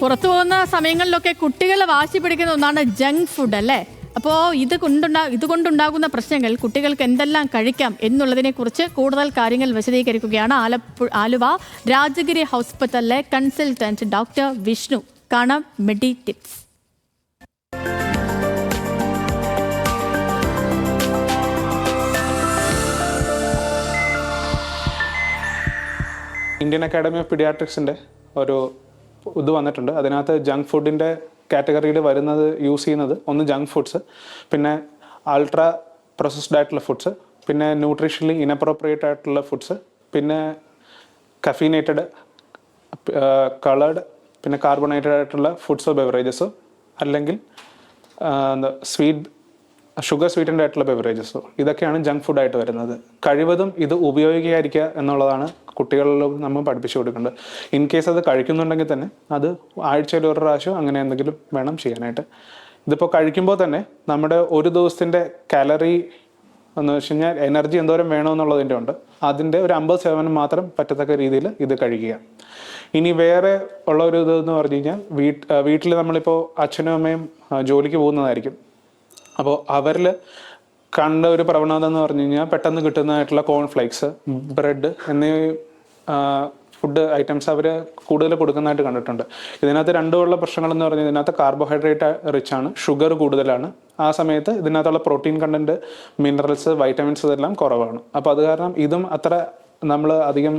പുറത്തു പോകുന്ന സമയങ്ങളിലൊക്കെ കുട്ടികൾ വാശി പിടിക്കുന്ന ഒന്നാണ് ജങ്ക് ഫുഡ് അല്ലേ? അപ്പോൾ ഇത് കൊണ്ടുണ്ടാ ഇതുകൊണ്ടുണ്ടാകുന്ന പ്രശ്നങ്ങൾ കുട്ടികൾക്ക് എന്തെല്ലാം കഴിക്കാം എന്നുള്ളതിനെ കുറിച്ച് കൂടുതൽ കാര്യങ്ങൾ വിശദീകരിക്കുകയാണ് ആലപ്പുഴ ആലുവ രാജഗിരി ഹോസ്പിറ്റലിലെ കൺസൾട്ടന്റ് ഡോക്ടർ വിഷ്ണു. കാണാം medi tips. Indian academy of പിഡിയാട്രിക്സിന്റെ ഒരു ഇത് വന്നിട്ടുണ്ട്. അതിനകത്ത് ജങ്ക് ഫുഡിന്റെ കാറ്റഗറിയിൽ വരുന്നത് യൂസ് ചെയ്യുന്നത് ഒന്ന് ജങ്ക് ഫുഡ്സ് പിന്നെ അൾട്രാ പ്രോസസ്ഡ് ആയിട്ടുള്ള ഫുഡ്സ് പിന്നെ ന്യൂട്രീഷണലി ഇനപ്രോപ്രിയേറ്റ് ആയിട്ടുള്ള ഫുഡ്സ് പിന്നെ കഫീനേറ്റഡ് കളേർഡ് പിന്നെ കാർബണേറ്റഡ് ആയിട്ടുള്ള ഫുഡ്സോ ബെവറേജസോ അല്ലെങ്കിൽ എന്താ സ്വീറ്റ് ഷുഗർ സ്വീറ്റൻഡ് ആയിട്ടുള്ള ബെവറേജസോ ഇതൊക്കെയാണ് ജങ്ക് ഫുഡായിട്ട് വരുന്നത്. കഴിവതും ഇത് ഉപയോഗിക്കാതിരിക്കുക എന്നുള്ളതാണ് കുട്ടികളിലും നമ്മൾ പഠിപ്പിച്ചു കൊടുക്കേണ്ടത്. ഇൻ കേസ് അത് കഴിക്കുന്നുണ്ടെങ്കിൽ തന്നെ അത് ആഴ്ചയിൽ ഒരു പ്രാവശ്യം അങ്ങനെ എന്തെങ്കിലും വേണം ചെയ്യാനായിട്ട്. ഇതിപ്പോൾ കഴിക്കുമ്പോൾ തന്നെ നമ്മുടെ ഒരു ദിവസത്തിന്റെ കാലറി എന്ന് വെച്ച് കഴിഞ്ഞാൽ എനർജി എന്തോരം വേണമെന്നുള്ളതിന്റെ ഉണ്ട്. അതിന്റെ ഒരു അമ്പത് ശതമാനം മാത്രം പറ്റത്തക്ക രീതിയിൽ ഇത് കഴിക്കുക. ഇനി വേറെ ഉള്ള ഒരു ഇത് എന്ന് പറഞ്ഞു കഴിഞ്ഞാൽ വീട്ട് വീട്ടിൽ നമ്മളിപ്പോൾ അച്ഛനും അമ്മയും ജോലിക്ക് പോകുന്നതായിരിക്കും. അപ്പോൾ അവരിൽ കണ്ട ഒരു പ്രവണത എന്ന് പറഞ്ഞു കഴിഞ്ഞാൽ പെട്ടെന്ന് കിട്ടുന്നതായിട്ടുള്ള കോൺഫ്ലേക്സ് ബ്രെഡ് എന്നീ ഫുഡ് ഐറ്റംസ് അവർ കൂടുതൽ കൊടുക്കുന്നതായിട്ട് കണ്ടിട്ടുണ്ട്. ഇതിനകത്ത് രണ്ടുമുള്ള പ്രശ്നങ്ങൾ എന്ന് പറഞ്ഞാൽ ഇതിനകത്ത് കാർബോഹൈഡ്രേറ്റ് റിച്ച് ആണ് ഷുഗർ കൂടുതലാണ്. ആ സമയത്ത് ഇതിനകത്തുള്ള പ്രോട്ടീൻ കണ്ടന്റ് മിനറൽസ് വൈറ്റമിൻസ് ഇതെല്ലാം കുറവാണ്. അപ്പോൾ അത് കാരണം ഇതും അത്ര നമ്മൾ അധികം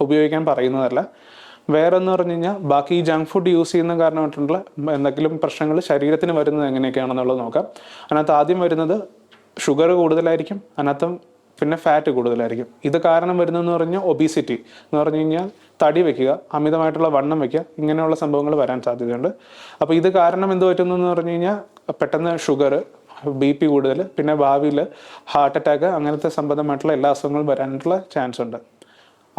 ഉപയോഗിക്കാൻ പറയുന്നതല്ല. വേറെ എന്ന് പറഞ്ഞു കഴിഞ്ഞാൽ ബാക്കി ഈ ജങ്ക് ഫുഡ് യൂസ് ചെയ്യുന്ന കാരണമായിട്ടുള്ള എന്തെങ്കിലും പ്രശ്നങ്ങൾ ശരീരത്തിന് വരുന്നത് എങ്ങനെയൊക്കെയാണെന്നുള്ളത് നോക്കാം. അതിനകത്ത് ആദ്യം വരുന്നത് ഷുഗർ കൂടുതലായിരിക്കും അതിനകത്ത് പിന്നെ ഫാറ്റ് കൂടുതലായിരിക്കും. ഇത് കാരണം വരുന്നതെന്ന് പറഞ്ഞാൽ ഒബീസിറ്റി എന്ന് പറഞ്ഞു കഴിഞ്ഞാൽ തടി വെക്കുക അമിതമായിട്ടുള്ള വണ്ണം വെക്കുക ഇങ്ങനെയുള്ള സംഭവങ്ങൾ വരാൻ സാധ്യതയുണ്ട്. അപ്പോൾ ഇത് കാരണം എന്ത് പറ്റുന്നു എന്ന് പറഞ്ഞു കഴിഞ്ഞാൽ പെട്ടെന്ന് ഷുഗർ ബി പി കൂടുതൽ പിന്നെ ഭാവിയിൽ ഹാർട്ട് അറ്റാക്ക് അങ്ങനത്തെ സംബന്ധമായിട്ടുള്ള എല്ലാ അസുഖങ്ങളും വരാനായിട്ടുള്ള ചാൻസ് ഉണ്ട്.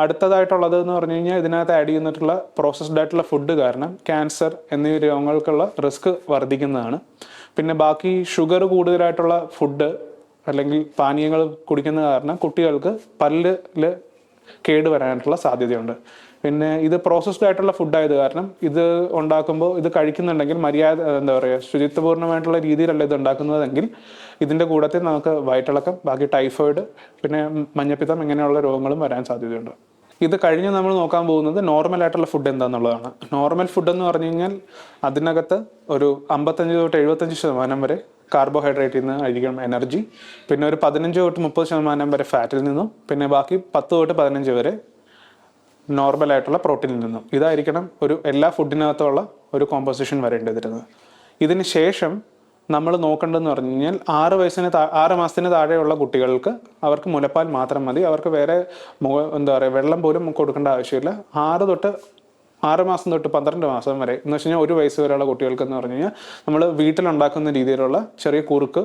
അടുത്തതായിട്ടുള്ളത് എന്ന് പറഞ്ഞു കഴിഞ്ഞാൽ ഇതിനകത്ത് ആഡ് ചെയ്യുന്നിട്ടുള്ള പ്രോസസ്ഡ് ആയിട്ടുള്ള ഫുഡ് കാരണം ക്യാൻസർ എന്നീ രോഗങ്ങൾക്കുള്ള റിസ്ക് വർദ്ധിക്കുന്നതാണ്. പിന്നെ ബാക്കി ഷുഗർ കൂടുതലായിട്ടുള്ള ഫുഡ് അല്ലെങ്കിൽ പാനീയങ്ങൾ കുടിക്കുന്ന കാരണം കുട്ടികൾക്ക് പല്ലിൽ കേട് വരാനായിട്ടുള്ള സാധ്യതയുണ്ട്. പിന്നെ ഇത് പ്രോസസ്ഡ് ആയിട്ടുള്ള ഫുഡായത് കാരണം ഇത് ഉണ്ടാക്കുമ്പോൾ ഇത് കഴിക്കുന്നുണ്ടെങ്കിൽ മര്യാദ എന്താ പറയുക ശുചിത്വപൂർണമായിട്ടുള്ള രീതിയിലല്ല ഇത് ഉണ്ടാക്കുന്നതെങ്കിൽ ഇതിന്റെ കൂടത്തിൽ നമുക്ക് വയറ്റിളക്കം ബാക്കി ടൈഫോയിഡ് പിന്നെ മഞ്ഞപ്പിത്തം ഇങ്ങനെയുള്ള രോഗങ്ങളും വരാൻ സാധ്യതയുണ്ട്. ഇത് കഴിഞ്ഞ് നമ്മൾ നോക്കാൻ പോകുന്നത് നോർമൽ ആയിട്ടുള്ള ഫുഡ് എന്താണെന്നുള്ളതാണ് നോർമൽ ഫുഡ് എന്ന് പറഞ്ഞു കഴിഞ്ഞാൽ അതിനകത്ത് ഒരു അമ്പത്തഞ്ച് തൊട്ട് എഴുപത്തഞ്ച് ശതമാനം വരെ കാർബോഹൈഡ്രേറ്റിൽ നിന്ന് ആയിരിക്കണം എനർജി പിന്നെ ഒരു പതിനഞ്ച് തൊട്ട് മുപ്പത് ശതമാനം വരെ ഫാറ്റിൽ നിന്നും പിന്നെ ബാക്കി പത്ത് തൊട്ട് പതിനഞ്ച് വരെ നോർമൽ ആയിട്ടുള്ള പ്രോട്ടീനിൽ നിന്നും. ഇതായിരിക്കണം ഒരു എല്ലാ ഫുഡിനകത്തുള്ള ഒരു കോമ്പോസിഷൻ വരേണ്ടതിരുന്നത് ഇതിന് ശേഷം നമ്മൾ നോക്കേണ്ടതെന്ന് പറഞ്ഞു കഴിഞ്ഞാൽ ആറ് വയസ്സിന് താ ആറ് മാസത്തിന് താഴെയുള്ള കുട്ടികൾക്ക് അവർക്ക് മുലപ്പാൽ മാത്രം മതി. അവർക്ക് വേറെ എന്താ പറയുക വെള്ളം പോലും കൊടുക്കേണ്ട ആവശ്യമില്ല. ആറ് തൊട്ട് ആറ് മാസം തൊട്ട് പന്ത്രണ്ട് മാസം വരെ എന്ന് വെച്ച് കഴിഞ്ഞാൽ ഒരു വയസ്സ് വരെയുള്ള കുട്ടികൾക്ക് എന്ന് പറഞ്ഞു കഴിഞ്ഞാൽ നമ്മൾ വീട്ടിലുണ്ടാക്കുന്ന രീതിയിലുള്ള ചെറിയ കുറുക്ക്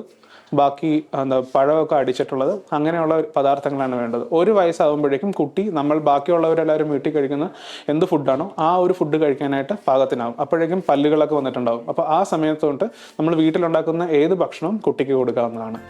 ബാക്കി എന്താ പഴമൊക്കെ അടിച്ചിട്ടുള്ളത് അങ്ങനെയുള്ള പദാർത്ഥങ്ങളാണ് വേണ്ടത്. ഒരു വയസ്സാകുമ്പോഴേക്കും കുട്ടി നമ്മൾ ബാക്കിയുള്ളവരെല്ലാവരും വീട്ടിൽ കഴിക്കുന്ന എന്ത് ഫുഡാണോ ആ ഒരു ഫുഡ് കഴിക്കാനായിട്ട് പാകത്തിനാവും. അപ്പോഴേക്കും പല്ലുകളൊക്കെ വന്നിട്ടുണ്ടാവും. അപ്പോൾ ആ സമയത്തോട്ട് നമ്മൾ വീട്ടിലുണ്ടാക്കുന്ന ഏത് ഭക്ഷണവും കുട്ടിക്ക് കൊടുക്കാവുന്നതാണ്.